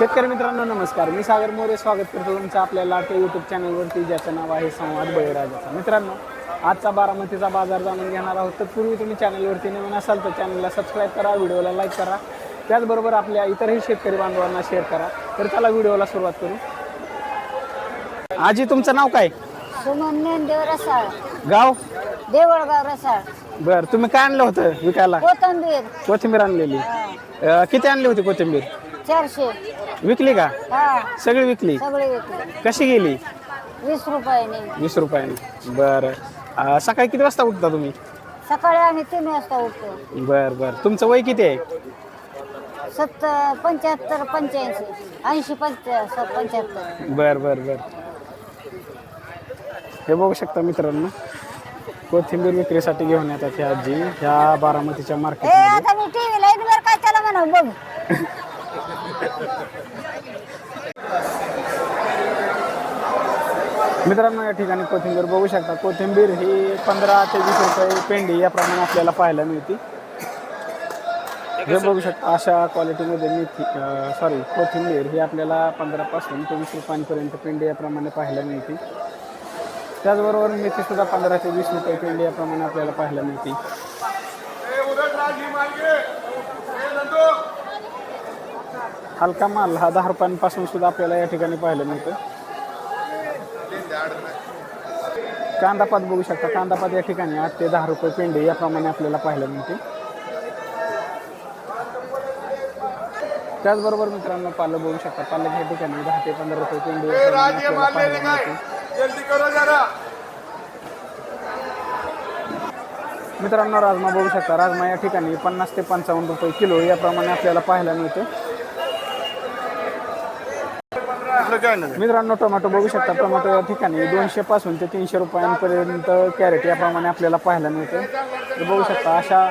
शेतकरी मित्रांनो नमस्कार. मी सागर मोरे स्वागत करतो तुमचं आपल्या लाटे यूट्यूब चॅनलवरती ज्याचं नाव आहे संवाद बळीराजाचा. मित्रांनो आजचा बारामतीचा बाजार जाणून घेणार आहोत. तर पूर्वी तुम्ही चॅनलवरती नवीन असाल तर चॅनलला सबस्क्राईब करा व्हिडिओला लाईक करा. त्याचबरोबर आपल्या इतरही शेतकरी बांधवांना शेअर करा. तर चला व्हिडिओला सुरुवात करू. आजी तुमचं नाव काय? सुमन ज्ञानदेव रसाळ. गाव? देवळगाव रसाळ. बर तुम्ही काय आणलं होतं विकायला? कोथंबीर. कोथिंबीर आणलेली. किती आणली होती कोथिंबीर? चारशे. विकली का? हा. सगळी विकली? सगळे विकले. कशी गेली? वीस रुपयाने. वीस रुपयाने. बरं. अं, सकाळी किती वाजता उठता तुम्ही? सकाळी आम्ही तीन वाजता उठतो. बर बर. तुमचं वय किती आहे? सत्तर पंच्याहत्तर पंच्याऐंशी. ऐंशी पंच पंच्याहत्तर. बर बर बर. हे बघू शकता मित्रांनो. कोथिंबीर विक्रीसाठी घेऊन येतात ह्या आजी. ह्या बारामतीच्या मार्केट आता मी टीव्ही लाइट वर काय त्याला म्हणा बघ. मित्रांनो या ठिकाणी कोथिंबीर बघू शकता. कोथिंबीर ही पंधरा ते वीस रुपये पेंडी याप्रमाणे आपल्याला पाहायला मिळते. हे बघू शकता अशा क्वालिटीमध्ये मेथी सॉरी कोथिंबीर ही आपल्याला पंधरापासून ते वीस रुपयांपर्यंत पेंडी याप्रमाणे पाहायला मिळते. त्याचबरोबर मेथीसुद्धा पंधरा ते वीस रुपये पेंडी याप्रमाणे आपल्याला पाहायला मिळते. हलका माल हा दहा रुपयांपासून सुद्धा आपल्याला या ठिकाणी पाहायला मिळतो कांदापात बघू शकता. कांदापात या ठिकाणी आठ ते दहा रुपये पेंडे याप्रमाणे आपल्याला पाहायला मिळते. त्याचबरोबर मित्रांनो पालक बघू शकता. पालक या ठिकाणी दहा ते पंधरा रुपये पेंडे मित्रांनो राजमा बघू शकता. राजमा या ठिकाणी पन्नास ते पंचावन्न रुपये किलो याप्रमाणे आपल्याला पाहायला मिळते. मित्रांनो टोमॅटो बघू शकता. टोमॅटो या ठिकाणी दोनशे पासून ते तीनशे रुपयांपर्यंत कॅरेट याप्रमाणे आपल्याला पाहायला मिळते. तर बघू शकता अशा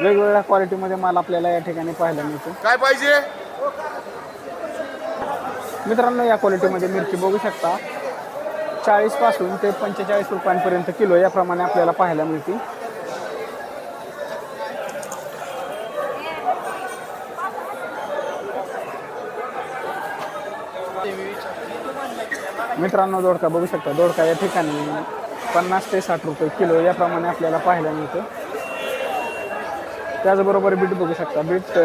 वेगवेगळ्या क्वालिटीमध्ये माल आपल्याला या ठिकाणी पाहायला मिळतो. काय पाहिजे? मित्रांनो या क्वालिटीमध्ये मिरची बघू शकता. चाळीसपासून ते पंचेचाळीस रुपयांपर्यंत किलो याप्रमाणे आपल्याला पाहायला मिळते मित्रांनो दोडका बघू शकता. दोडका या ठिकाणी पन्नास ते साठ रुपये किलो याप्रमाणे आपल्याला पाहायला मिळतं. त्याचबरोबर बीट बघू शकता. बीट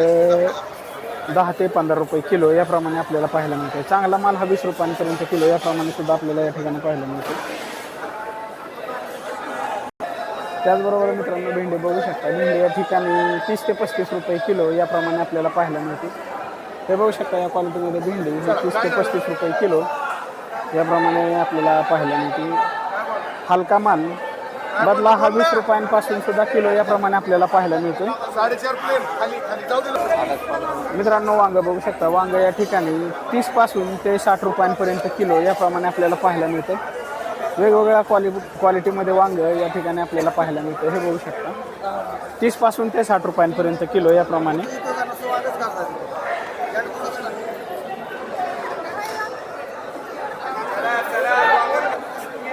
दहा ते पंधरा रुपये किलो याप्रमाणे आपल्याला पाहायला मिळते. चांगला माल हा वीस रुपयांपर्यंत किलो याप्रमाणे सुद्धा आपल्याला या ठिकाणी पाहायला मिळतो. त्याचबरोबर मित्रांनो भेंडी बघू शकता. भेंडी या ठिकाणी तीस ते पस्तीस रुपये किलो याप्रमाणे आपल्याला पाहायला मिळते. हे बघू शकता या क्वालिटीमध्ये भेंडी तीस ते पस्तीस रुपये किलो याप्रमाणे आपल्याला पाहायला मिळते हलका माल बदला हा वीस रुपयांपासून सुद्धा किलो याप्रमाणे आपल्याला पाहायला मिळतो मित्रांनो वांग बघू शकता. वांग या ठिकाणी तीसपासून ते साठ रुपयांपर्यंत किलो याप्रमाणे आपल्याला पाहायला मिळतं वेगवेगळ्या क्वालि क्वालिटीमध्ये वांग या ठिकाणी आपल्याला पाहायला मिळतं हे बघू शकता. तीसपासून ते साठ रुपयांपर्यंत किलो याप्रमाणे.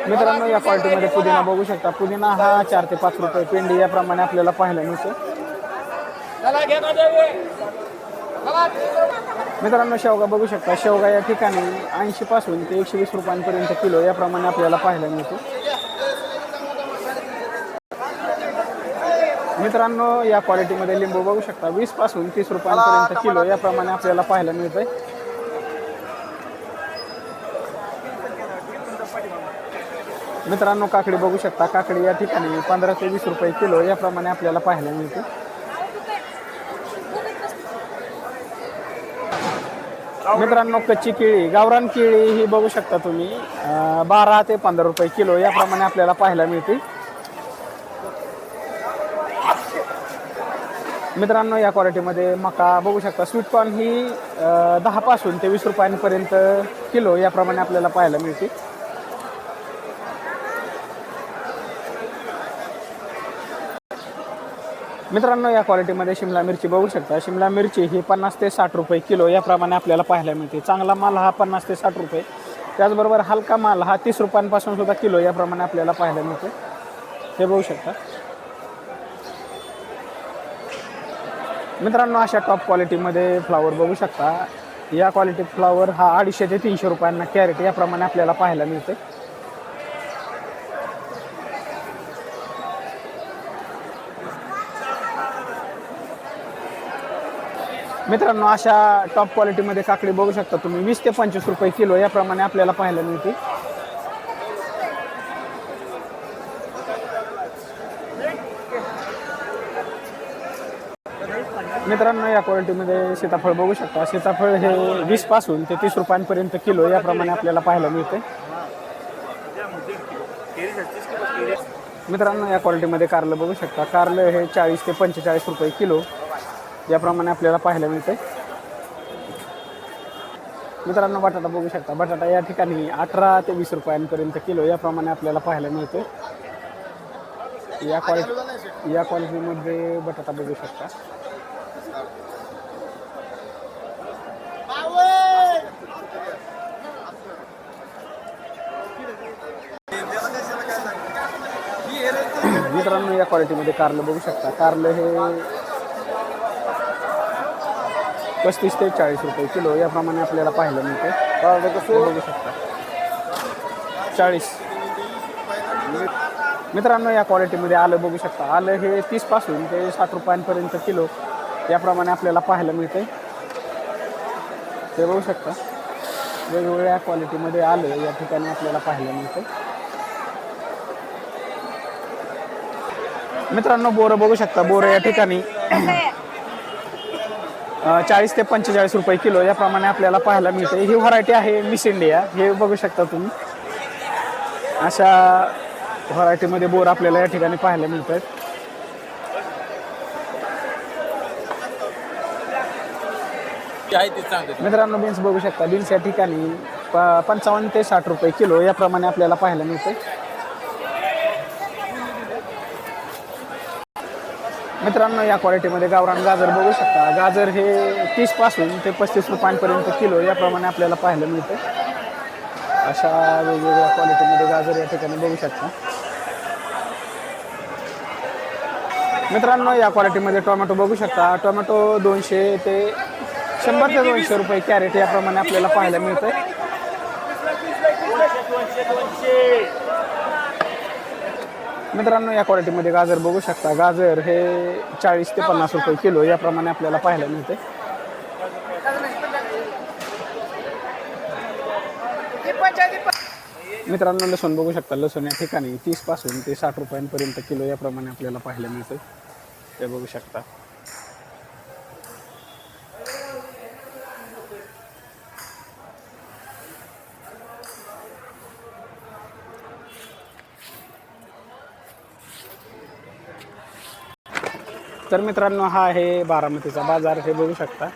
मित्रांनो या क्वालिटीमध्ये पुदिना बघू शकता. पुदिना हा चार ते पाच रुपये पेंडी याप्रमाणे आपल्याला पाहायला मिळतो. मित्रांनो शेवगा बघू शकता. शेवगा या ठिकाणी ऐंशी पासून ते एकशे वीस रुपयांपर्यंत किलो याप्रमाणे आपल्याला पाहायला मिळतो. मित्रांनो या क्वालिटीमध्ये लिंबू बघू शकता. वीसपासून तीस रुपयांपर्यंत किलो याप्रमाणे आपल्याला पाहायला मिळतंय. मित्रांनो काकडी बघू शकता. काकडी या ठिकाणी पंधरा ते वीस रुपये किलो याप्रमाणे आपल्याला पाहायला मिळते. मित्रांनो कच्ची केळी गावरान केळी ही बघू शकता तुम्ही. बारा ते पंधरा रुपये किलो याप्रमाणे आपल्याला पाहायला मिळते. मित्रांनो या क्वालिटीमध्ये मका बघू शकता. स्वीटकॉर्न ही दहापासून ते वीस रुपयांपर्यंत किलो याप्रमाणे आपल्याला पाहायला मिळते. मित्रांनो या क्वालिटीमध्ये शिमला मिरची बघू शकता. शिमला मिरची ही पन्नास ते साठ रुपये किलो याप्रमाणे आपल्याला पाहायला मिळते. चांगला माल हा पन्नास ते साठ रुपये. त्याचबरोबर हलका माल हा तीस रुपयांपासून सुद्धा किलो याप्रमाणे आपल्याला पाहायला मिळते. हे बघू शकता. मित्रांनो अशा टॉप क्वालिटीमध्ये फ्लावर बघू शकता. या क्वालिटी फ्लावर हा अडीचशे ते तीनशे रुपयांना कॅरेट याप्रमाणे आपल्याला पाहायला मिळते. मित्रांनो अशा टॉप क्वालिटीमध्ये काकडी बघू शकता तुम्ही. वीस ते पंचवीस रुपये किलो याप्रमाणे आपल्याला पाहायला मिळते. मित्रांनो या क्वालिटीमध्ये सीताफळ बघू शकता. सीताफळ हे वीसपासून ते तीस रुपयांपर्यंत किलो याप्रमाणे आपल्याला पाहायला मिळते. मित्रांनो या क्वालिटीमध्ये कारलं बघू शकता. कारलं हे चाळीस ते पंचेचाळीस रुपये किलो. याप्रमाणे आपल्याला पाहायला मिळते मित्रांनो बटाटा बघू शकता. बटाटा या ठिकाणी अठरा ते वीस रुपयांपर्यंत किलो याप्रमाणे आपल्याला पाहायला मिळते या क्वालिटी या क्वालिटीमध्ये बटाटा बघू शकता. मित्रांनो या क्वालिटीमध्ये कारलं बघू शकता. कारलं हे पस्तीस ते चाळीस रुपये किलो याप्रमाणे आपल्याला पाहायला मिळते. कसं? बघू शकता. चाळीस. मित्रांनो या क्वालिटीमध्ये आलं बघू शकता. आलं हे तीसपासून ते साठ रुपयांपर्यंत किलो याप्रमाणे आपल्याला पाहायला मिळते. ते बघू शकता. वेगवेगळ्या क्वालिटीमध्ये आलं या ठिकाणी आपल्याला पाहायला मिळते. मित्रांनो बोरं बघू शकता. बोरं या ठिकाणी चाळीस ते पंचेचाळीस रुपये किलो याप्रमाणे आपल्याला पाहायला मिळते. ही व्हरायटी आहे मिस इंडिया हे बघू शकता तुम्ही. अशा व्हरायटीमध्ये बोर आपल्याला या ठिकाणी पाहायला मिळतात. मित्रांनो बीन्स बघू शकता. बीन्स या ठिकाणी प पंचावन्न ते साठ रुपये किलो याप्रमाणे आपल्याला पाहायला मिळते. मित्रांनो या क्वालिटीमध्ये गावरान गाजर बघू शकता. गाजर हे तीसपासून ते पस्तीस रुपयांपर्यंत किलो याप्रमाणे आपल्याला पाहायला मिळतं. अशा वेगवेगळ्या क्वालिटीमध्ये गाजर या ठिकाणी बघू शकता. मित्रांनो या क्वालिटीमध्ये टोमॅटो बघू शकता. टोमॅटो दोनशे ते शंभर ते दोनशे रुपये कॅरेट याप्रमाणे आपल्याला पाहायला मिळतं मित्रांनो या क्वालिटीमध्ये गाजर बघू शकता. गाजर हे चाळीस ते पन्नास रुपये किलो याप्रमाणे आपल्याला पाहायला मिळते. मित्रांनो लसूण बघू शकता. लसूण या ठिकाणी तीसपासून ते साठ रुपयांपर्यंत किलो याप्रमाणे आपल्याला पाहायला मिळतं. ते बघू शकता. तर मित्रांनो हा आहे बारामतीचा बाजार हे बघू शकता.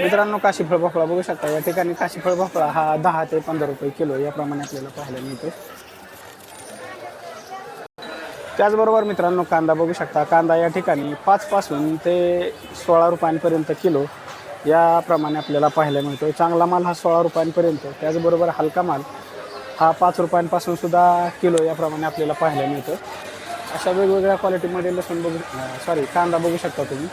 मित्रांनो काशीफळ भोपळा बघू शकता. या ठिकाणी काशीफळ भोपळा हा दहा ते पंधरा रुपये किलो याप्रमाणे आपल्याला पाहायला मिळतो त्याचबरोबर मित्रांनो कांदा बघू शकता. कांदा या ठिकाणी पाचपासून ते सोळा रुपयांपर्यंत किलो याप्रमाणे आपल्याला पाहायला मिळतो चांगला माल हा सोळा रुपयांपर्यंत. त्याचबरोबर हलका माल हा पाच रुपयांपासून सुद्धा किलो याप्रमाणे आपल्याला पाहायला मिळतो अशा वेगवेगळ्या क्वालिटीमध्ये लसूण बघू सॉरी कांदा बघू शकता तुम्ही.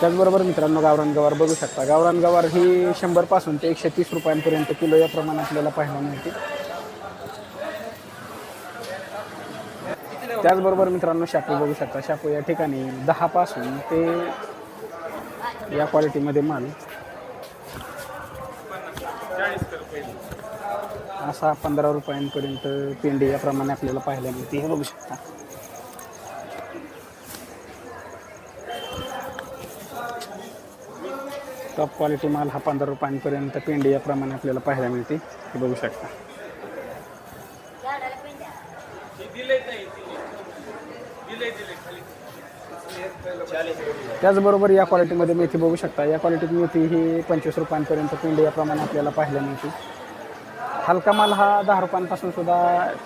त्याचबरोबर मित्रांनो गावरान गवार बघू शकता. गावरान गवार ही शंभरपासून ते एकशे तीस रुपयांपर्यंत किलो याप्रमाणे आपल्याला पाहायला मिळते. त्याचबरोबर मित्रांनो शापू बघू शकता. शापू या ठिकाणी दहापासून ते या क्वालिटीमध्ये माल. असा पंधरा रुपयांपर्यंत पेंडी याप्रमाणे आपल्याला पाहायला मिळते. हे बघू शकता. टॉप क्वालिटी माल हा पंधरा रुपयांपर्यंत पेंडी याप्रमाणे आपल्याला पाहायला मिळते. हे बघू शकता. त्याचबरोबर या क्वालिटीमध्ये मेथी बघू शकता. या क्वालिटीत मेथी ही पंचवीस रुपयांपर्यंत पेंडी याप्रमाणे आपल्याला पाहायला मिळते हलका माल हा दहा रुपयांपासून सुद्धा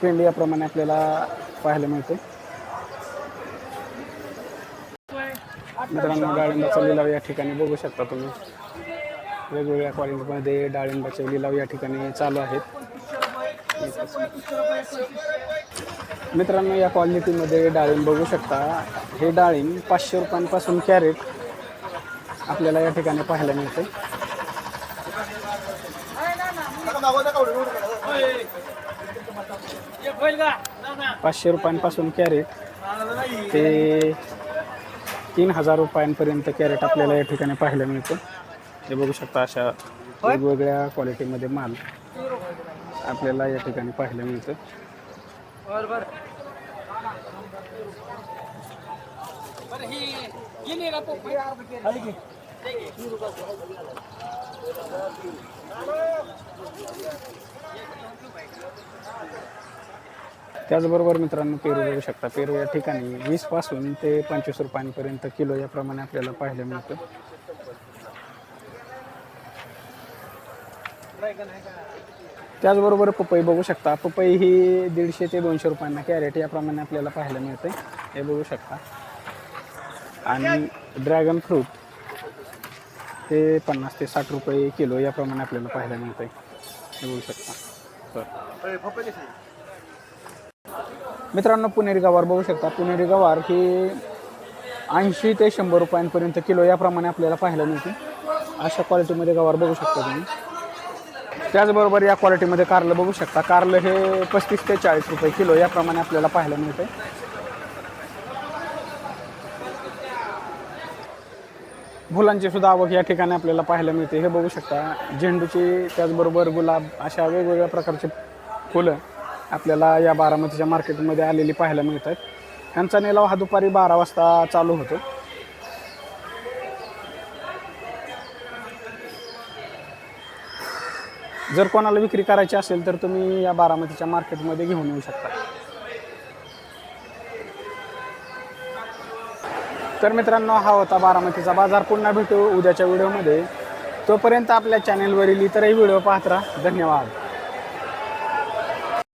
पेंडी याप्रमाणे आपल्याला पाहायला मिळते. मित्रांनो डाळिंबाचा लिलाव या ठिकाणी बघू शकता तुम्ही. वेगवेगळ्या क्वालिटीमध्ये डाळिंबाचे लिलाव या ठिकाणी चालू आहेत. मित्रांनो या क्वालिटीमध्ये डाळिंब बघू शकता. हे डाळिंब पाचशे रुपयांपासून कॅरेट आपल्याला या ठिकाणी पाहायला मिळते. पाचशे रुपयांपासून कॅरेट ते तीन हजार रुपयांपर्यंत कॅरेट आपल्याला या ठिकाणी पाहायला मिळतं. हे बघू शकता अशा वेगवेगळ्या क्वालिटीमध्ये माल. आपल्याला या ठिकाणी पाहायला मिळतं. त्याचबरोबर मित्रांनो पेरू बघू शकता. पेरू या ठिकाणी वीसपासून ते पंचवीस रुपयांपर्यंत किलो याप्रमाणे आपल्याला पाहायला मिळतं. त्याचबरोबर पपई बघू शकता. पपई ही दीडशे ते दोनशे रुपयांना कॅरेट याप्रमाणे आपल्याला पाहायला मिळते हे बघू शकता. आणि ड्रॅगन फ्रूट ते पन्नास ते साठ रुपये किलो याप्रमाणे आपल्याला पाहायला मिळते हे बघू शकता. मित्रांनो पुणेरी गवार बघू शकता. पुणेरी गवार ही ऐंशी ते शंभर रुपयांपर्यंत किलो याप्रमाणे आपल्याला पाहायला मिळते अशा क्वालिटीमध्ये गवार बघू शकता तुम्ही. त्याचबरोबर या क्वालिटीमध्ये कारलं बघू शकता. कारलं हे पस्तीस ते चाळीस रुपये किलो याप्रमाणे आपल्याला पाहायला मिळते फुलांची सुद्धा आवक या ठिकाणी आपल्याला पाहायला मिळते. हे बघू शकता. झेंडूची त्याचबरोबर गुलाब अशा वेगवेगळ्या प्रकारचे फुलं आपल्याला या बारामतीच्या मार्केटमध्ये आलेली पाहायला मिळतात. यांचा निलाव हा दुपारी बारा वाजता चालू होतो. जर कोणाला विक्री करायची असेल तर तुम्ही या बारामतीच्या मार्केटमध्ये घेऊन येऊ शकता. तर मित्रांनो हा होता बारामतीचा बाजार. पुन्हा भेटू उद्याच्या व्हिडिओमध्ये. तोपर्यंत आपल्या चॅनेलवरील इतरही व्हिडिओ पाहत राहा. धन्यवाद.